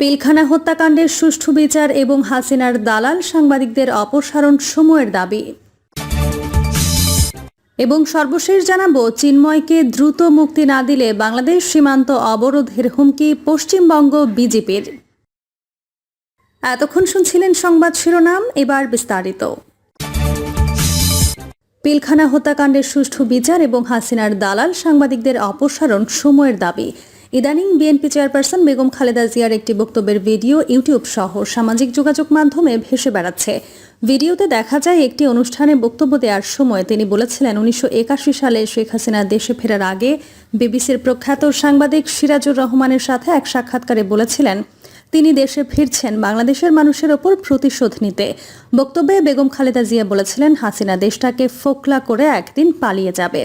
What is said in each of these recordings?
পিলখানা হত্যাকাণ্ডের সুষ্ঠু বিচার এবং হাসিনার দালাল সাংবাদিকদের অপসারণ সময়ের দাবি। এবং সর্বশেষ জানাব, চিন্ময়কে দ্রুত মুক্তি না দিলে বাংলাদেশ সীমান্ত অবরোধের হুমকি পশ্চিমবঙ্গ বিজেপির। এতক্ষণ শুনছিলেন সংবাদ শিরোনাম, এবার বিস্তারিত। পিলখানা হত্যাকাণ্ডের সুষ্ঠু বিচার এবং হাসিনার দালাল সাংবাদিকদের অপসারণ সময়ের দাবি। ইদানিং বিএনপি চেয়ারপারসন বেগম খালেদা জিয়ার একটি বক্তব্যের ভিডিও ইউটিউব সহ সামাজিক যোগাযোগ মাধ্যমে ভেসে বেড়াচ্ছে। ভিডিওতে দেখা যায়, একটি অনুষ্ঠানে বক্তব্য দেওয়ার সময় তিনি বলেছিলেন, উনিশশো একাশি সালে শেখ হাসিনা দেশে ফেরার আগে বিবিসির প্রখ্যাত সাংবাদিক সিরাজুর রহমানের সাথে এক সাক্ষাৎকারে বলেছিলেন, তিনি দেশে ফিরছেন বাংলাদেশের মানুষের ওপর প্রতিশোধ নিতে। বক্তব্যে বেগম খালেদা জিয়া বলেছিলেন, হাসিনা দেশটাকে ফোকলা করে একদিন পালিয়ে যাবে।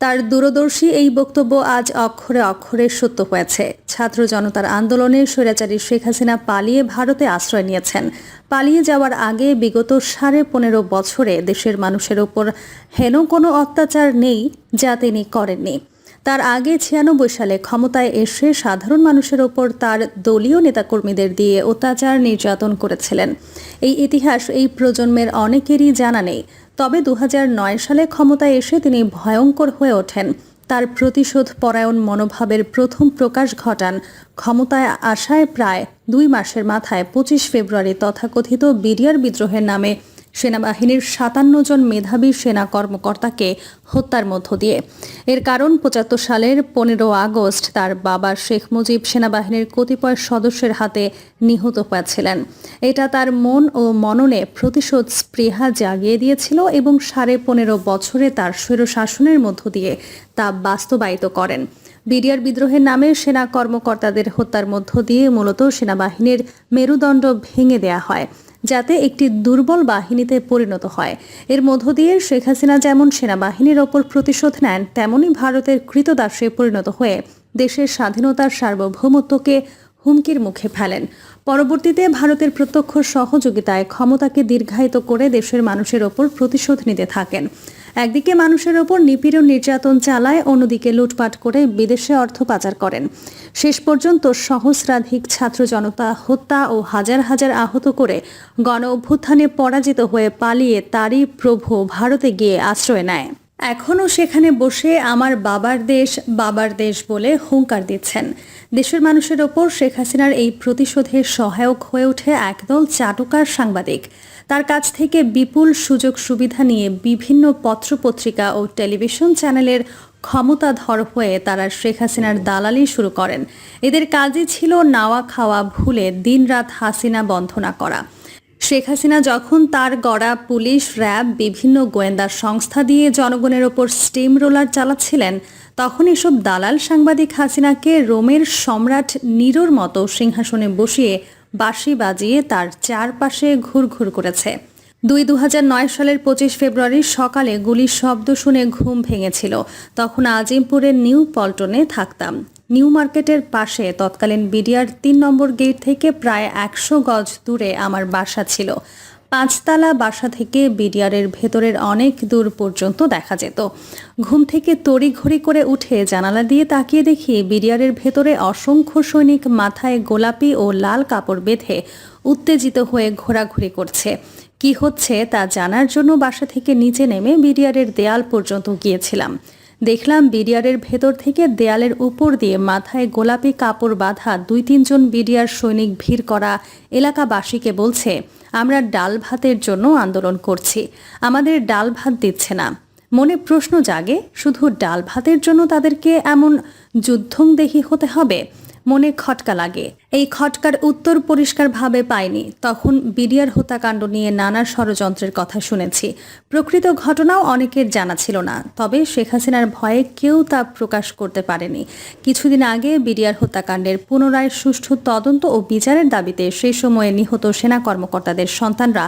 তার দূরদর্শী এই বক্তব্য আজ অক্ষরে অক্ষরে সত্য হয়েছে। ছাত্র জনতার আন্দোলনে স্বৈরাচারী শেখ হাসিনা পালিয়ে ভারতে আশ্রয় নিয়েছেন। পালিয়ে যাওয়ার আগে বিগত সাড়ে পনেরো বছরে দেশের মানুষের ওপর হেন কোনো অত্যাচার নেই যা তিনি করেননি। তার আগে ছিয়ানব্বই সালে ক্ষমতায় এসে সাধারণ মানুষের ওপর তার দলীয় নেতাকর্মীদের দিয়ে অত্যাচার নির্যাতন করেছিলেন। এই ইতিহাস এই প্রজন্মের অনেকেরই জানা নেই। তবে দু হাজার নয় সালে ক্ষমতায় এসে তিনি ভয়ঙ্কর হয়ে ওঠেন। তার প্রতিশোধ পরায়ণ মনোভাবের প্রথম প্রকাশ ঘটান ক্ষমতায় আসায় প্রায় দুই মাসের মাথায় পঁচিশ ফেব্রুয়ারি তথাকথিত বিডিআর বিদ্রোহের নামে সেনাবাহিনীর সাতান্ন জন মেধাবী সেনা কর্মকর্তাকে হত্যার মধ্য দিয়ে। এর কারণ পঁচাত্তর সালের পনেরো আগস্ট তার বাবা শেখ মুজিব সেনাবাহিনীর কতিপয় সদস্যের হাতে নিহত হয়েছিলেন। এটা তার মন ও মননে প্রতিশোধ স্পৃহা জাগিয়ে দিয়েছিল এবং সাড়ে পনেরো বছরে তার স্বৈরশাসনের মধ্য দিয়ে তা বাস্তবায়িত করেন। বিডিআর বিদ্রোহের নামে সেনা কর্মকর্তাদের হত্যার মধ্য দিয়ে মূলত সেনাবাহিনীর মেরুদণ্ড ভেঙে দেয়া হয়। যাতে একটি দুর্বল বাহিনীতে পরিণত হয়। এর মধ্য দিয়ে শেখ হাসিনা যেমন সেনাবাহিনীর ওপর প্রতিশোধ নেন, তেমনি ভারতের কৃতদাসে পরিণত হয়ে দেশের স্বাধীনতার সার্বভৌমত্বকে হুমকির মুখে ফেলেন। পরবর্তীতে ভারতের প্রত্যক্ষ সহযোগিতায় ক্ষমতাকে দীর্ঘায়িত করে দেশের মানুষের ওপর প্রতিশোধ নিতে থাকেন। একদিকে মানুষের ওপর নিপীড়ন নির্যাতন চালায়, অন্যদিকে লুটপাট করে বিদেশে অর্থ পাচার করেন। শেষ পর্যন্ত সহস্রাধিক ছাত্র জনতা হত্যা ও হাজার হাজার আহত করে গণ অভ্যুত্থানে পরাজিত হয়ে পালিয়ে তারই প্রভু ভারতে গিয়ে আশ্রয় নেয়। এখনও সেখানে বসে আমার বাবার দেশ বাবার দেশ বলে হুঙ্কার দিচ্ছেন। দেশের মানুষের ওপর শেখ হাসিনার এই প্রতিশোধের সহায়ক হয়ে ওঠে একদল চাটুকার সাংবাদিক। তার কাছ থেকে বিপুল সুযোগ সুবিধা নিয়ে বিভিন্ন পত্রপত্রিকা ও টেলিভিশন চ্যানেলের ক্ষমতাধর হয়ে তারা শেখ হাসিনার দালালি শুরু করেন। এদের কাজই ছিল নাওয়া খাওয়া ভুলে দিনরাত হাসিনা বন্ধনা করা। শেখ হাসিনা যখন তার গড়া পুলিশ, র্যাব, বিভিন্ন গোয়েন্দা সংস্থা দিয়ে জনগণের ওপর স্টিম রোলার চালাচ্ছিলেন, তখন এসব দালাল সাংবাদিক হাসিনাকে রোমের সম্রাট নিরোর মতো সিংহাসনে বসিয়ে বাঁশি বাজিয়ে তার চারপাশে ঘুরঘুর করেছে। দুই দু সালের পঁচিশ ফেব্রুয়ারি সকালে গুলির শব্দ শুনে ঘুম ভেঙেছিল। তখন আজিমপুরের নিউ পল্টনে থাকতাম। নিউ মার্কেটের পাশে তৎকালীন বিডিআর তিন নম্বর গেট থেকে প্রায় একশো গজ দূরে আমার বাসা ছিল। পাঁচতলা বাসা থেকে বিডিআরের ভেতরের অনেক দূর পর্যন্ত দেখা যেত। ঘুম থেকে তড়িঘড়ি করে উঠে জানালা দিয়ে তাকিয়ে দেখি বিডিআরের ভেতরে অসংখ্য সৈনিক মাথায় গোলাপি ও লাল কাপড় বেঁধে উত্তেজিত হয়ে ঘোরাঘুরি করছে। কি হচ্ছে তা জানার জন্য বাসা থেকে নিচে নেমে বিডিআরের দেয়াল পর্যন্ত গিয়েছিলাম। দেখলাম বিডিআরের ভেতর থেকে দেয়ালের উপর দিয়ে মাথায় গোলাপি কাপড় বাঁধা দুই তিনজন বিড়িয়ার সৈনিক ভিড় করা এলাকাবাসীকে বলছে, আমরা ডাল ভাতের জন্য আন্দোলন করছি। আমাদের ডাল ভাত দিচ্ছে না। মনে প্রশ্ন জাগে, শুধু ডাল ভাতের জন্য তাদেরকে এমন যুদ্ধংদেহী হতে হবে? মনে খটকা লাগে। এই খটকার উত্তর পরিষ্কারভাবে পাইনি। তখন বিডিআর হত্যাকাণ্ড নিয়ে নানা ষড়যন্ত্রের কথা শুনেছি। প্রকৃত ঘটনাও অনেকের জানা ছিল না, তবে শেখ হাসিনার ভয়ে কেউ তা প্রকাশ করতে পারেনি। কিছুদিন আগে বিডিআর হত্যাকাণ্ডের পুনরায় সুষ্ঠু তদন্ত ও বিচারের দাবিতে সেই সময়ে নিহত সেনা কর্মকর্তাদের সন্তানরা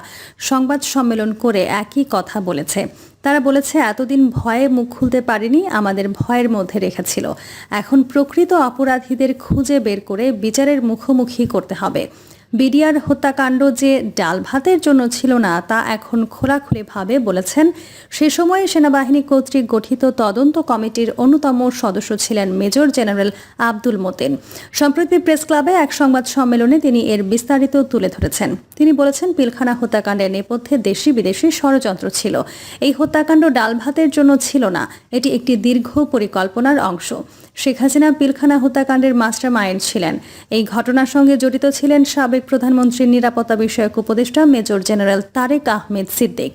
সংবাদ সম্মেলন করে একই কথা বলেছে। তারা বলেছে, এতদিন ভয়ে মুখ খুলতে পারেনি, আমাদের ভয়ের মধ্যে রেখেছিল। এখন প্রকৃত অপরাধীদের খুঁজে বের করে বিচারের মুখোমুখি করতে হবে। বিডিআর হত্যাকাণ্ড যে ডাল ভাতের জন্য ছিল না, তা এখন খোলাখুলিভাবে বলেছেন। সে সময়ে সেনাবাহিনী কর্তৃক গঠিত তদন্ত কমিটির অন্যতম সদস্য ছিলেন মেজর জেনারেল আব্দুল মতিন। সম্প্রতি প্রেস ক্লাবে এক সংবাদ সম্মেলনে তিনি এর বিস্তারিত তুলে ধরেছেন। তিনি বলেছেন, পিলখানা হত্যাকাণ্ডের নেপথ্যে দেশি বিদেশি ষড়যন্ত্র ছিল। এই হত্যাকাণ্ড ডাল ভাতের জন্য ছিল না, এটি একটি দীর্ঘ পরিকল্পনার অংশ। শেখ হাসিনা পিলখানা হত্যাকাণ্ডের মাস্টার মাইন্ড ছিলেন। এই ঘটনার সঙ্গে জড়িত ছিলেন সাবেক প্রধানমন্ত্রীর নিরাপত্তা বিষয়ক উপদেষ্টা মেজর জেনারেল তারেক আহমেদ সিদ্দিক।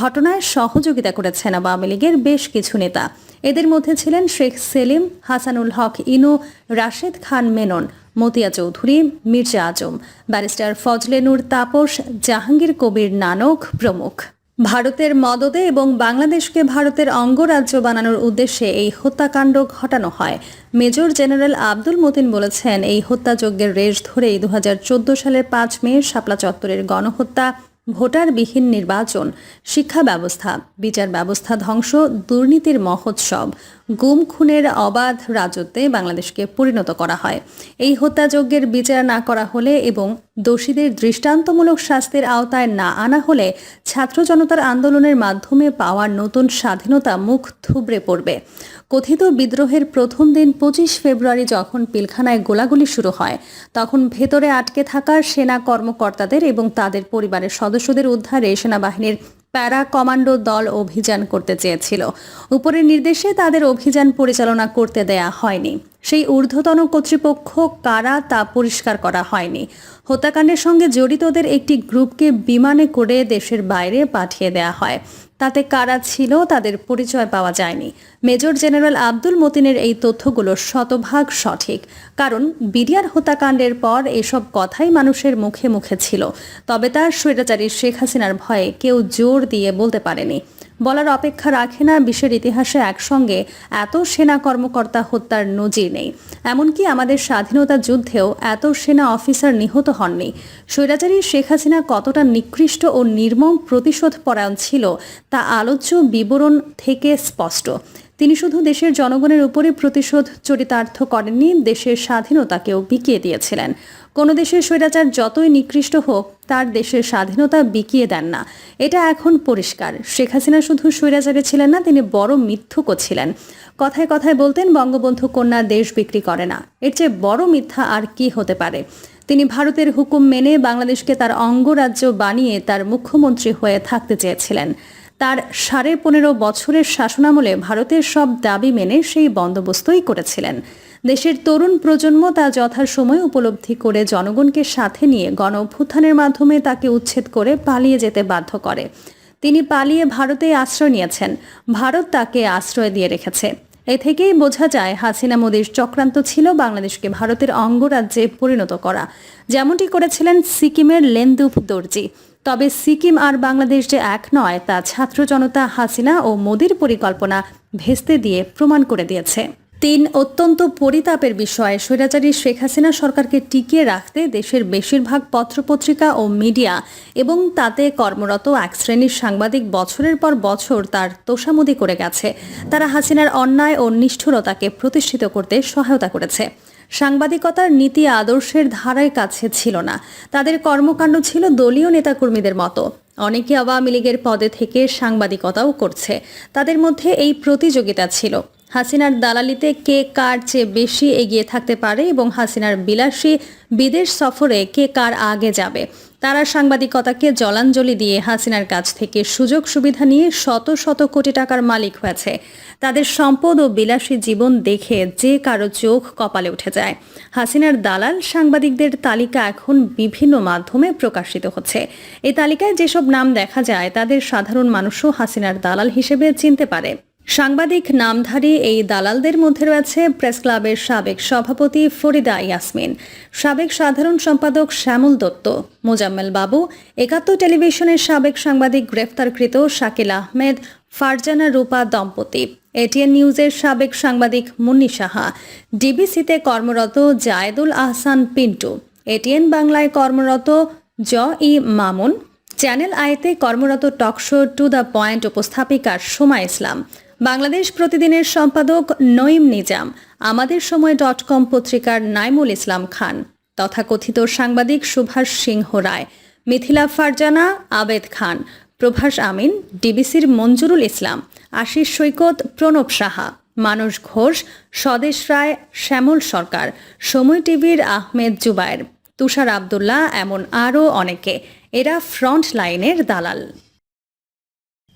ঘটনায় সহযোগিতা করেছেন আওয়ামী লীগের বেশ কিছু নেতা। এদের মধ্যে ছিলেন শেখ সেলিম, হাসানুল হক ইনু, রাশেদ খান মেনন, মতিয়া চৌধুরী, মির্জা আজম। ব্যারিস্টার ফজলে নূর তাপস, জাহাঙ্গীর কবির নানক প্রমুখ। ভারতের মদদে এবং বাংলাদেশকে ভারতের অঙ্গরাজ্য বানানোর উদ্দেশ্যে এই হত্যাকাণ্ড ঘটানো হয়। মেজর জেনারেল আব্দুল মতিন বলেছেন, এই হত্যাযজ্ঞের রেশ ধরেই দু হাজার চোদ্দ সালের পাঁচ মে শাপলা চত্বরের গণহত্যা, ভোটারবিহীন নির্বাচন, শিক্ষা ব্যবস্থা, বিচার ব্যবস্থা ধ্বংস, দুর্নীতির মহোৎসব। গুম, খুনের, অবাধ রাজত্বে বাংলাদেশকে পরিণত করা হয়। এই হত্যাযজ্ঞের বিচার না করা হলে এবং দোষীদের দৃষ্টান্তমূলক শাস্তির আওতায় না আনা হলে ছাত্র জনতার আন্দোলনের মাধ্যমে পাওয়ার নতুন স্বাধীনতা মুখ থুবড়ে পড়বে। কথিত বিদ্রোহের প্রথম দিন পঁচিশ ফেব্রুয়ারি যখন পিলখানায় গোলাগুলি শুরু হয়, তখন ভেতরে আটকে থাকা সেনা কর্মকর্তাদের এবং তাদের পরিবারের সদস্যদের উদ্ধারে সেনাবাহিনীর প্যারা কমান্ডো দল অভিযান করতে চেয়েছিল। উপরের নির্দেশে তাদের অভিযান পরিচালনা করতে দেয়া হয়নি। সেই ঊর্ধ্বতন কর্তৃপক্ষ কারা তা পরিষ্কার করা হয়নি। হত্যাকাণ্ডের সঙ্গে জড়িতদের একটি গ্রুপকে বিমানে করে দেশের বাইরে পাঠিয়ে দেয়া হয়। তাতে কারা ছিল তাদের পরিচয় পাওয়া যায়নি। মেজর জেনারেল আব্দুল মতিনের এই তথ্যগুলো শতভাগ সঠিক। কারণ বিডিআর হত্যাকাণ্ডের পর এসব কথাই মানুষের মুখে মুখে ছিল। তবে তার স্বৈরাচারী শেখ হাসিনার ভয়ে কেউ জোর দিয়ে বলতে পারেনি। বলার অপেক্ষা রাখে না বিশ্বের ইতিহাসে একসঙ্গে। এত সেনা কর্মকর্তা হত্যার নজির নেই। এমনকি আমাদের স্বাধীনতা যুদ্ধেও এত সেনা অফিসার নিহত হননি। স্বৈরাচারী শেখ হাসিনা কতটা নিকৃষ্ট ও নির্মম প্রতিশোধ পরায়ণ ছিল, তা আলোচ্য বিবরণ থেকে স্পষ্ট। তিনি শুধু দেশের জনগণের উপরে প্রতিশোধ চরিতার্থ করেননি, দেশের স্বাধীনতাকেও বিকিয়ে দিয়েছিলেন। কোনো দেশের স্বৈরাচার যতই নিকৃষ্ট হোক, তার দেশের স্বাধীনতা বিকিয়ে দেন না। এটা এখন পরিষ্কার। শেখ হাসিনা শুধু স্বৈরাচারে ছিলেন না, তিনি বড় মিথ্যুকও ছিলেন। কথায় কথায় বলতেন, বঙ্গবন্ধু কন্যা দেশ বিক্রি করে না। এর চেয়ে বড় মিথ্যা আর কি হতে পারে? তিনি ভারতের হুকুম মেনে বাংলাদেশকে তার অঙ্গরাজ্য বানিয়ে তার মুখ্যমন্ত্রী হয়ে থাকতে চেয়েছিলেন। তার সাড়ে পনেরো বছরের শাসনামলে ভারতের সব দাবি মেনে সেই বন্দোবস্তই করেছিলেন। দেশের তরুণ প্রজন্ম তা যথাসময় উপলব্ধি করে জনগণকে সাথে নিয়ে গণ অভ্যুত্থানের মাধ্যমে তাকে উচ্ছেদ করে পালিয়ে যেতে বাধ্য করে। তিনি পালিয়ে ভারতে আশ্রয় নিয়েছেন। ভারত তাকে আশ্রয় দিয়ে রেখেছে। এ থেকেই বোঝা যায়, হাসিনা মোদীর চক্রান্ত ছিল বাংলাদেশকে ভারতের অঙ্গরাজ্যে পরিণত করা। যেমনটি করেছিলেন সিকিমের লেন্দুপ দর্জি। তবে সিকিম আর বাংলাদেশ যে এক নয়, তা ছাত্র জনতা হাসিনা ও মোদির পরিকল্পনা ভেস্তে দিয়ে প্রমাণ করে দিয়েছে। তিন অত্যন্ত পরিতাপের বিষয়, স্বৈরাচারী শেখ হাসিনা সরকারকে টিকিয়ে রাখতে দেশের বেশিরভাগ পত্রপত্রিকা ও মিডিয়া এবং তাতে কর্মরত এক শ্রেণির সাংবাদিক বছরের পর বছর তার তোষামদি করে গেছে। তারা হাসিনার অন্যায় ও নিষ্ঠুরতাকে প্রতিষ্ঠিত করতে সহায়তা করেছে। সাংবাদিকতার নীতি আদর্শের ধারায় কাছে ছিল না। তাদের কর্মকাণ্ড ছিল দলীয় নেতাকর্মীদের মতো। অনেকে আওয়ামী লীগের পদে থেকে সাংবাদিকতাও করছে। তাদের মধ্যে এই প্রতিযোগিতা ছিল। হাসিনার দালালিতে কে কার চেয়ে বেশি এগিয়ে থাকতে পারে এবং হাসিনার বিলাসী বিদেশ সফরে কে কার আগে যাবে। তারা সাংবাদিকতাকে জলাঞ্জলি দিয়ে হাসিনার কাছ থেকে সুযোগ সুবিধা নিয়ে শত শত কোটি টাকার মালিক হয়েছে। তাদের সম্পদ ও বিলাসী জীবন দেখে যে কারও চোখ কপালে উঠে যায়। হাসিনার দালাল সাংবাদিকদের তালিকা এখন বিভিন্ন মাধ্যমে প্রকাশিত হচ্ছে। এই তালিকায় যেসব নাম দেখা যায়, তাদের সাধারণ মানুষও হাসিনার দালাল হিসেবে চিনতে পারে। সাংবাদিক নামধারী এই দালালদের মধ্যে রয়েছে প্রেস ক্লাবের সাবেক সভাপতি ফরিদা ইয়াসমিন, সাবেক সাধারণ সম্পাদক শ্যামল দত্ত, মোজাম্মেল বাবু, একাত্তর টেলিভিশনের সাবেক সাংবাদিক গ্রেফতারকৃত শাকিল আহমেদ, ফারজানা রূপা দম্পতি, এটিএন নিউজের সাবেক সাংবাদিক মুন্নি সাহা, ডিবিসিতে কর্মরত জায়েদুল আহসান পিন্টু, এটিএন বাংলায় কর্মরত জ ই মামুন, চ্যানেল আইতে কর্মরত টকশো টু দ্য পয়েন্ট উপস্থাপিকা সোমা ইসলাম বাংলাদেশ প্রতিদিনের সম্পাদক নঈম নিজাম, আমাদের সময় ডট কম পত্রিকার নাইমুল ইসলাম খান, তথাকথিত সাংবাদিক সুভাষ সিংহ রায়, মিথিলা ফারজানা আবেদ খান, প্রভাস আমিন, ডিবিসির মঞ্জুরুল ইসলাম, আশিস সৈকত প্রণব সাহা, মানস ঘোষ, স্বদেশ রায়, শ্যামল সরকার, সময় টিভির আহমেদ জুবায়ের, তুষার আবদুল্লাহ এমন আরও অনেকে। এরা ফ্রন্ট লাইনের দালাল।